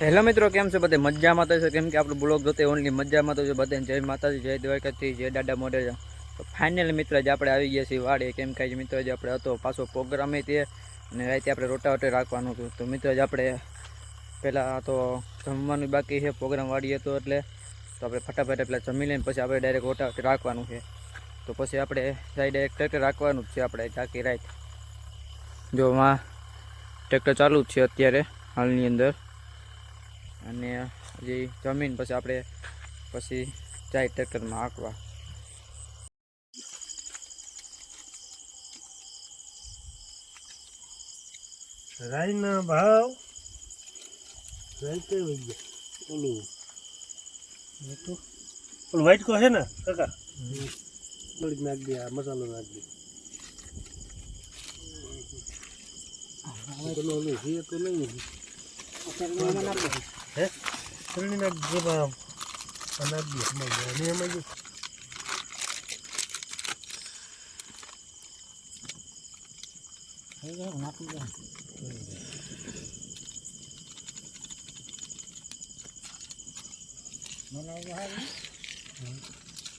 Hello મિત્રો, કેમ છે બધે? મજામાં તો છે? કેમ કે આપણો બ્લોગ જોતે ઓનલી મજામાં તો છે બધે? જય માતાજી, જય દ્વારકાથી જય દાદા મોઢે તો ફાઇનલ મિત્ર જ આપણે આવી ગયા છીએ વાડે કેમ કે મિત્ર જે આપણે હતો પાછો પ્રોગ્રામે તે અને રાતે આપણે રોટાવટે રાખવાનું હતું. તો મિત્ર જ આપણે પહેલાં તો જમવાનું બાકી છે પ્રોગ્રામ વાડીએ તો એટલે તો આપણે ફટાફટ એટલે જમી લઈને પછી આપણે ડાયરેક્ટ રોટાવટે રાખવાનું છે. તો પછી આપણે જાય ડાયરેક્ટ ટ્રેક્ટર રાખવાનું જ છે આપણે ચાકી રાત જો માં ટ્રેક્ટર ચાલુ જ છે અત્યારે, હાલની અંદર. અને જે જમીન પછી આપણે પછી જાય ટ્રેક્ટરમાં હાંકવા. રાઈના ભાવ રાઈતે વઈ ગયા? ઓલું. ઓલું વાઈટ કો છે ને કાકા? થોડીક નાખ દે આ મસાલો નાખ દે. ઓલું છે તો નહીં. હે ચટણી નાખ દે બા આ નાખ દે એમાં જો. અને એમાં જો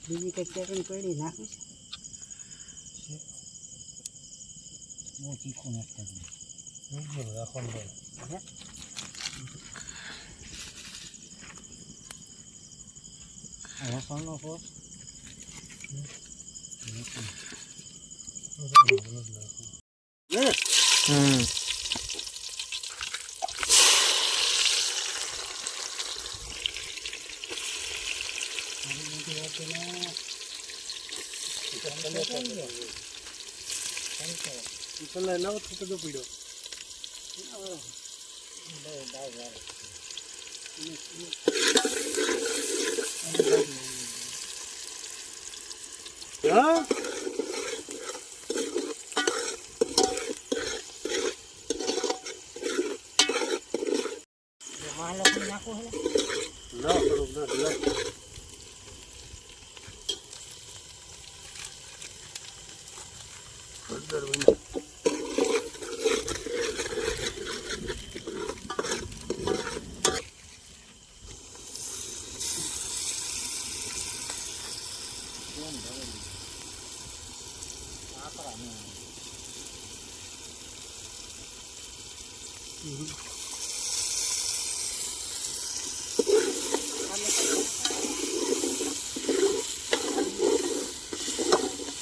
બીજી કઈ ચટણી પડી નાખી બહુ તીખું નાખતા મીડિયમ રાખવાનું ભાઈ લસણનો સોસ ને હમ પેલા નવ થતો તો પીડ્યો હા મહાલક્ષ્મી નાખો હે ના થોડુંક નાખ નાખ પંદર મિનિટ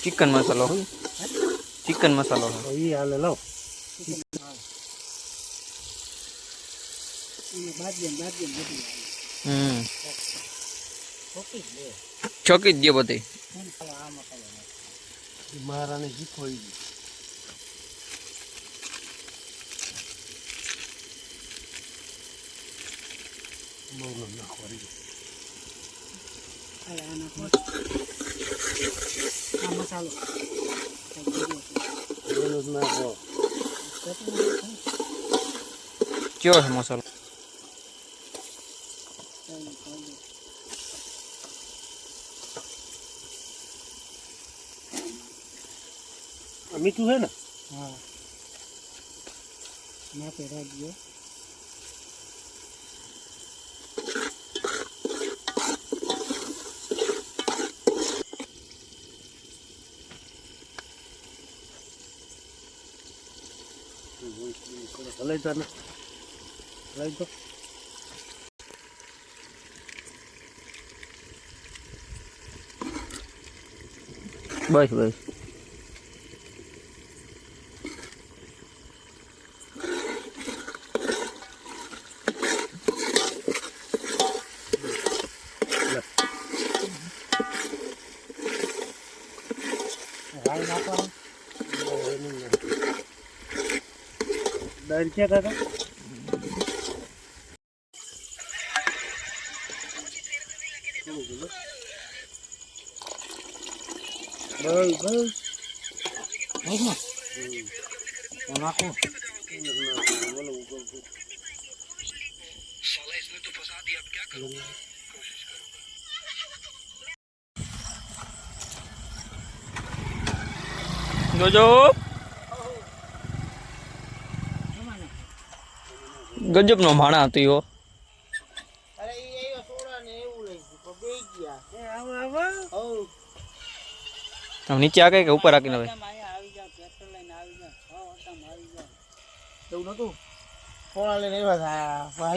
ચિકન મસાલો હોય. ચિકન મસાલો હોય. ઈ હાલે લાવ હમ. ચોકી જ દે બધી. મહારાણી શીખવાઈ ગઈ બહુ ગમના ખોરી મસાલો. કયો છે મસાલો મીઠું છે ને હા નાખે nó lên dần này. lên chút bơi bơi દાળ ક્યાં કાકા બસ બસ બસ ને તો નાખો જોજો એમાં નાખો ગજબનો માણા હતો યો આમ નીચે આ કે ઉપર રાખીને ગજબનો માણા હતો એવો નીચે આ કે ઉપર રાખીને હવે? એવું નતું? ફોળા લઈને આવ્યા હતા.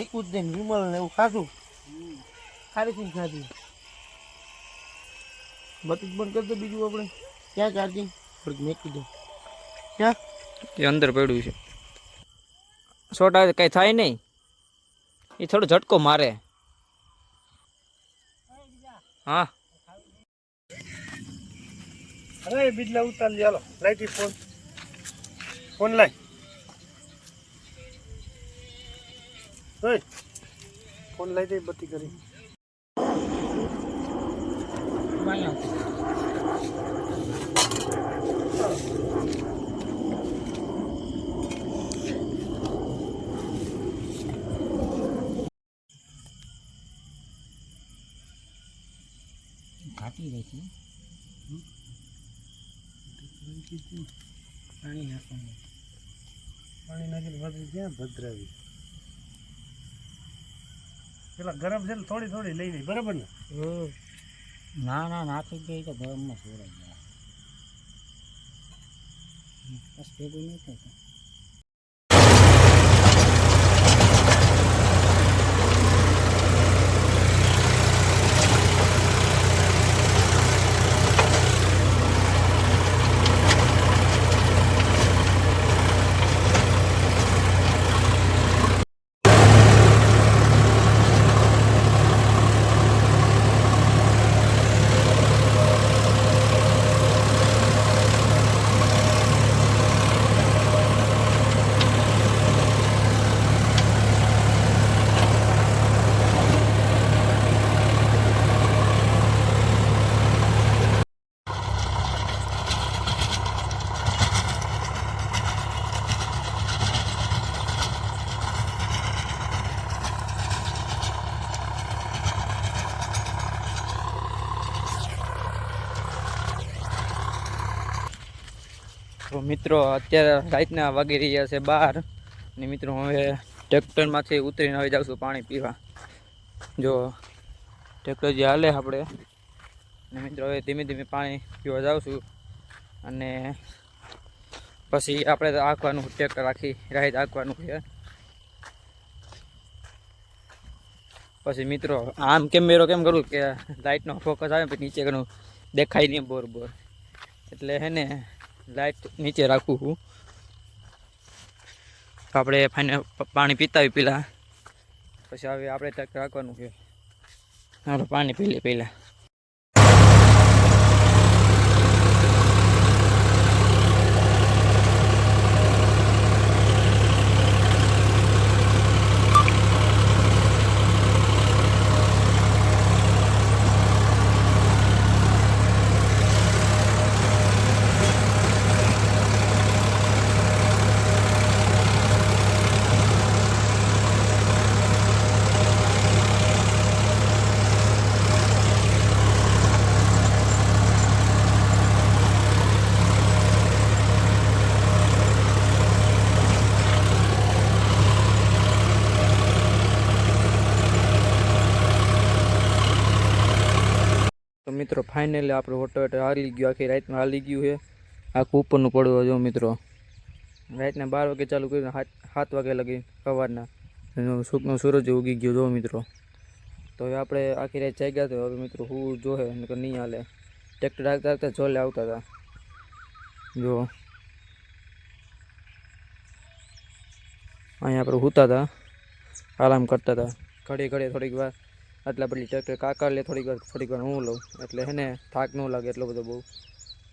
વિમલ ને એવું ખાધું. ખારી કુદ ખાધી. બતી બંધ કરી દો બીજું આપણે. ક્યાં ચાર્જિંગ મેકી દો ક્યાં? અંદર પડ્યું છે. શોર્ટ આવે કંઈ થાય નહીં. એ થોડો ઝટકો મારે. હા. અરે બીજલા ઉતાર લે હાલો. લાઈટી ફોન. ફોન લાઈ ઓય. ફોન લઈ દે બત્તી કરી. છે. પાણી નાખવાનું. પાણી નાખીને બત્રી ક્યાં ભદ્રાવી? પેલા ગરમ છે ને થોડી થોડી લઈ લઈ બરાબર ને? ના ના નાખી દે તો ગરમમાં સોરાઈ જાય. બસ ભેગું નહીં થતું તો મિત્રો અત્યારે રાતના વાગી રહ્યા છે બાર. ને મિત્રો હવે ટ્રેક્ટરમાંથી ઉતરીને હવે જાઉં છું પાણી પીવા. જો ટ્રેક્ટર જે હાલે આપણે. ને મિત્રો હવે ધીમે ધીમે પાણી પીવા જાઉં છું. અને પછી આપણે આંકવાનું ટ્રેક્ટર આખી રાહત આંકવાનું છે. પછી મિત્રો આમ કેમેરો કેમ કરું કે લાઇટનો ફોકસ આવે પછી નીચે ઘણું દેખાય નહીં બોર બોર એટલે હે ને લાઇટ નીચે રાખું છું. આપણે ફાઈને પાણી પીતા હોય પેલા. પછી હવે આપણે ટ્રેક્ટર રાખવાનું છે. પાણી પી લે પહેલાં તો મિત્રો ફાઇનલી આપણે હોટલ હાલી ગયું, આખી રાતમાં હાલી ગયું છે. આખું ઉપરનું પડવું જો મિત્રો. રાતના બાર વાગે ચાલુ કરીને સાત સાત વાગે લગી સવારના. એનો સૂકનો સૂરજ ઉગી ગયો જો મિત્રો. તો હવે આપણે આખી રાત જાગ્યા તો હવે મિત્રો હું જોહે, નકર નહીં હાલે. ટ્રેક્ટર રાખતા રાખતા જોલે આવતા હતા જો. અહીંયા આપણે સૂતા હતા આરામ કરતા હતા ઘડી ઘડી થોડીક વાર આટલા પેલી ટ્રેક્ટર કાકા લે થોડીક વાર થોડીક વાર હું લઉં. એટલે હે ને, થાક ન લાગે એટલો બધો બહુ.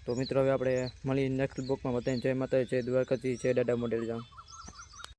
તો મિત્રો, હવે આપણે મળી નેક્સ્ટ બુકમાં બતાવીને જય માતા જય દ્વારકાથી જય દાદા મોડેલ જામ